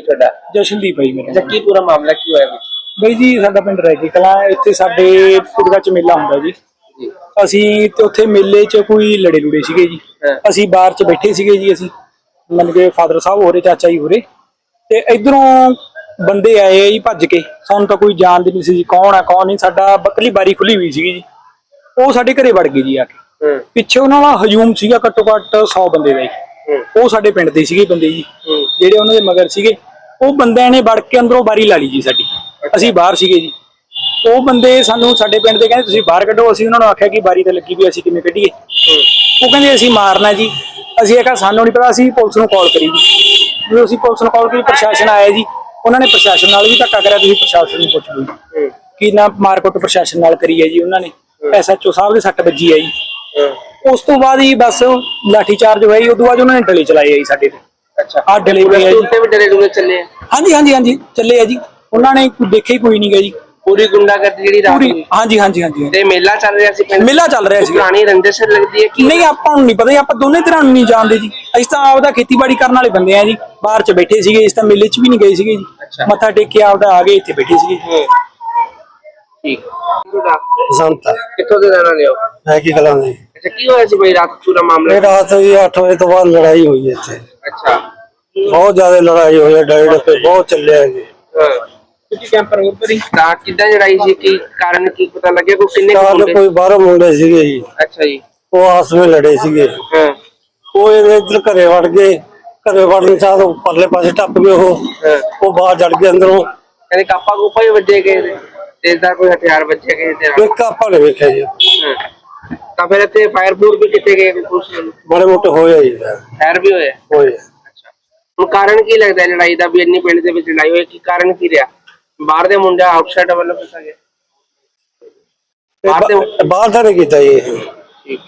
ਤੁਹਾਡਾ? ਜਸ਼ਨਦੀਪ ਹੈ ਜੀ ਮੇਰਾ ਅੱਛਾ ਕੀ ਪੂਰਾ ਮਾਮਲਾ ਕੀ ਹੋਇਆ ਵਿੱਚ ਬਈ ਜੀ ਸਾਡਾ ਪਿੰਡ ਰੈਗੀ ਕਲਾਂ ਹੈ। ਇੱਥੇ ਸਾਡੇ ਕੁੜਗਾ ਚ ਮੇਲਾ ਹੁੰਦਾ ਜੀ। ਜੀ। ਅਸੀਂ ਤੇ ਉੱਥੇ ਮੇਲੇ 'ਚ ਕੋਈ ਲੜੇ ਲੁੜੇ ਸੀਗੇ ਜੀ। ਹਾਂ। ਅਸੀਂ ਬਾਹਰ 'ਚ ਬੈਠੇ ਸੀਗੇ ਜੀ ਅਸੀਂ। ਮੰਨ ਕੇ ਫਾਦਰ ਸਾਹਿਬ ਹੋਰੇ ਚਾਚਾ ਜੀ ਹੋਰੇ। ਤੇ ਇਧਰੋਂ ਬੰਦੇ ਆਏ ਆ ਜੀ ਭੱਜ ਕੇ। ਸਾਨੂੰ ਤਾਂ ਕੋਈ ਜਾਣਦੇ ਨਹੀਂ ਸੀ ਜੀ ਕੌਣ ਆ ਕੌਣ ਨਹੀਂ। ਸਾਡਾ ਬੱਕਰੀ ਬਾਰੀ ਖੁੱਲੀ ਹੋਈ ਸੀਗੀ ਜੀ। ਉਹ ਸਾਡੇ ਘਰੇ ਵੜ ਗਏ ਜੀ ਆ ਕੇ। ਹੂੰ। ਪਿੱਛੇ ਉਹਨਾਂ ਦਾ ਹਜੂਮ ਸੀਗਾ ਘੱਟੋ ਘੱਟ 100 ਬੰਦੇ ਦਾ ਜੀ। ਹੂੰ। ਉਹ ਸਾਡੇ ਪਿੰਡ ਦੇ ਸੀਗੇ ਬੰਦੇ ਜੀ। ਹੂੰ। ਜਿਹੜੇ ਉਹਨਾਂ ਦੇ ਮਗਰ ਸੀਗੇ ਉਹ ਬੰਦਿਆਂ ਨੇ ਵੜ ਕੇ ਅੰਦਰੋਂ ਬਾਰੀ ਲਾ ਲਈ ਜੀ ਸਾਡੀ। ਅਸੀਂ ਬਾਹਰ ਸੀਗੇ ਜੀ। ਉਹ ਬੰਦੇ ਸਾਨੂੰ ਸਾਡੇ ਪਿੰਡ ਦੇ ਕਹਿੰਦੇ ਤੁਸੀਂ ਬਾਹਰ ਕੱਢੋ। ਅਸੀਂ ਉਹਨਾਂ ਨੂੰ ਆਖਿਆ ਕਿ ਬਾਰੀ ਤੇ ਲੱਗੀ ਵੀ ਅਸੀਂ ਕਿਵੇਂ ਕੱਢੀਏ। ਉਹ ਕਹਿੰਦੇ ਅਸੀਂ ਮਾਰਨਾ ਜੀ। ਅਸੀਂ ਇਹ ਕਿਹਾ ਸਾਨੂੰ ਨਹੀਂ ਪਤਾ ਅਸੀਂ ਪੁਲਿਸ ਨੂੰ ਕਾਲ ਕਰੀ ਜੀ। ਜਦੋਂ ਅਸੀਂ ਪੁਲਿਸ ਨੂੰ ਕਾਲ ਕੀਤੀ ਪ੍ਰਸ਼ਾਸਨ ਆਇਆ ਜੀ। ਉਹਨਾਂ ਨੇ ਪ੍ਰਸ਼ਾਸਨ ਨਾਲ ਵੀ ਧੱਕਾ ਕਰਿਆ ਤੁਸੀਂ ਪ੍ਰਸ਼ਾਸਨ ਨੂੰ ਪੁੱਛ ਲਓ ਕਿ ਨਾ ਮਾਰਕੁੱਟ ਪ੍ਰਸ਼ਾਸਨ ਨਾਲ ਕਰੀ ਹੈ ਜੀ ਉਹਨਾਂ ਨੇ। ਐਸਐਚਓ ਸਾਹਿਬ ਦੇ ਸੱਟ ਵੱਜੀ ਆ ਜੀ। ਉਸ ਤੋਂ ਬਾਅਦ ਹੀ ਬਸ ਲਾਠੀ ਚਾਰਜ ਜੀ। ਉਦੋਂ ਬਾਅਦ ਉਹਨਾਂ ਨੇ ਡਲੇ ਚਲਾਏ ਆ ਜੀ ਸਾਡੇ ਤੇ। ਅੱਛਾ। ਆਹ ਡਲੇ ਪਏ ਆ ਜੀ। ਉੱਤੇ ਵੀ ਡਰੇ ਡੂਰੇ ਚੱਲੇ ਆ। ਹਾਂਜੀ ਹਾਂਜੀ ਹਾਂਜੀ ਚੱਲੇ ਆ ਜੀ। ਉਹਨਾਂ ਨੇ ਕੋਈ ਦੇਖਿਆ ਹੀ ਕੋਈ ਨਹੀਂ ਗਾ ਜੀ। ਪੂਰੀ ਗੁੰਡਾਗਰਦੀ ਜਿਹੜੀ ਰਾਤ ਪੂਰੀ ਹਾਂਜੀ ਹਾਂਜੀ ਹਾਂਜੀ ਤੇ ਮੇਲਾ ਚੱਲ ਰਿਹਾ ਸੀ ਪਿੰਡ? ਮੇਲਾ ਚੱਲ ਰਿਹਾ ਸੀ। ਪੁਰਾਣੀ ਰੰਜਿਸ਼ ਲੱਗਦੀ ਹੈ ਕਿ? ਨਹੀਂ ਆਪਾਂ ਨੂੰ ਨਹੀਂ ਪਤਾ ਜੀ ਆਪਾਂ ਦੋਨੇ ਤਰ੍ਹਾਂ ਨੂੰ ਨਹੀਂ ਜਾਣਦੇ ਜੀ। ਅਸੀਂ ਤਾਂ ਆਪਦਾ ਖੇਤੀਬਾੜੀ ਕਰਨ ਵਾਲੇ ਬੰਦੇ ਆ ਜੀ। ਬਾਹਰ ਚ ਬੈਠੇ ਸੀਗੇ ਇਸ ਤਾਂ ਮੇਲੇ ਚ ਵੀ ਨਹੀਂ ਗਏ ਸੀਗੇ ਜੀ। ਅੱਛਾ। ਮੱਥਾ ਟੇਕਿਆ ਆਪਦਾ ਆ ਗਏ ਇੱਥੇ ਬੈਠੇ ਸੀਗੇ। ਹੂੰ। ਠੀਕ। ਤੁਹਾਡਾ ਬਸੰਤ ਕਿੱਥੋਂ ਦੇ ਰਹਿਣ ਵਾਲੇ ਹੋ? ਹੈ ਕੀ ਕਲਾਂ ਦੀ ਅੱਛਾ ਕੀ ਹੋਇਆ ਸੀ ਬਈ ਰਾਤ ਪੂਰਾ ਮਾਮਲਾ? ਇਹ ਰਾਤ ਵੀ 8 ਵਜੇ ਤੋਂ ਬਾਅਦ ਲੜਾਈ ਹੋਈ ਹੈ ਇੱਥੇ। ਅੱਛਾ। ਬਹੁਤ ਜ਼ਿਆਦਾ ਲੜਾਈ ਹੋਈ ਹੈ ਡਾਇਡ ਤੇ ਬਹੁਤ ਚੱਲਿਆ ਜੀ। ਤੁਸੀਂ ਕੈਂਪਰ ਹੋਰ ਕਰੀ ਤਾਂ ਕਿੱਦਾਂ ਲੜਾਈ ਸੀ? ਕੀ ਕਾਰਨ ਕੀ ਪਤਾ ਲੱਗਿਆ? ਕੋਈ ਕਿੰਨੇ ਕੁ ਮੁੰਡੇ? ਕੋਈ ਬਾਹਰੋਂ ਮੁੰਡੇ ਸੀਗੇ ਜੀ। ਅੱਛਾ ਜੀ। ਉਹ ਵਿੱਚ ਲੜੇ ਸੀਗੇ। ਹਾਂ। ਉਹ ਇਹਦੇ ਇੱਧਰ ਘਰੇ ਵੜ ਗਏ। ਘਰੇ ਵੜਨ ਸਾਥ ਉਹ ਪਰਲੇ ਪਾਸੇ ਟੱਪ ਗਏ ਉਹ। ਹਾਂ। ਉਹ ਬਾਹਰ ਜੜ ਗਏ ਅੰਦਰੋਂ। ਕਹਿੰਦੇ ਕਾਪਾ ਕੂਪਾ ਹੀ ਵੱਜੇ ਗਏ ਤੇਜ਼ਦਾਰ ਕੋਈ ਹਥਿਆਰ ਵੱਜੇ ਗਏ ਤੇ ਕੋਈ ਕਾਪਾ ਨੇ ਵੇਖਿਆ ਜੀ। ਹਾਂ। ਤਾਂ ਫਿਰ ਇੱਥੇ ਫਾਇਰ ਬੂਰ ਵੀ ਕਿੱਥੇ ਗਏ ਕੋਈ ਪੁਲਿਸ ਨੂੰ ਬੜੇ ਮੋਟੇ ਹੋਏ ਜੀ ਫਾਇਰ ਵੀ ਹੋਏ ਹੋਏ ਅੱਛਾ। ਹੁਣ ਕਾਰਨ ਕੀ ਲੱਗਦਾ ਹੈ ਲੜਾਈ ਦਾ ਵੀ ਇੰਨੀ ਪਿੰਡ ਦੇ ਵਿੱਚ ਲੜਾਈ ਹੋਈ ਕੀ ਕਾਰਨ ਕੀ ਰਿਹਾ? ਬਾਹਰ ਦੇ ਮੁੰਡੇ ਆਊਟਸਾਈਡ ਵੱਲੋਂ ਫਸਾ ਗਏ? ਬਾਹਰ ਦੇ ਬਾਹਰ ਦਾ ਨਹੀਂ ਕੀਤਾ ਜੀ ਇਹ। ਠੀਕ।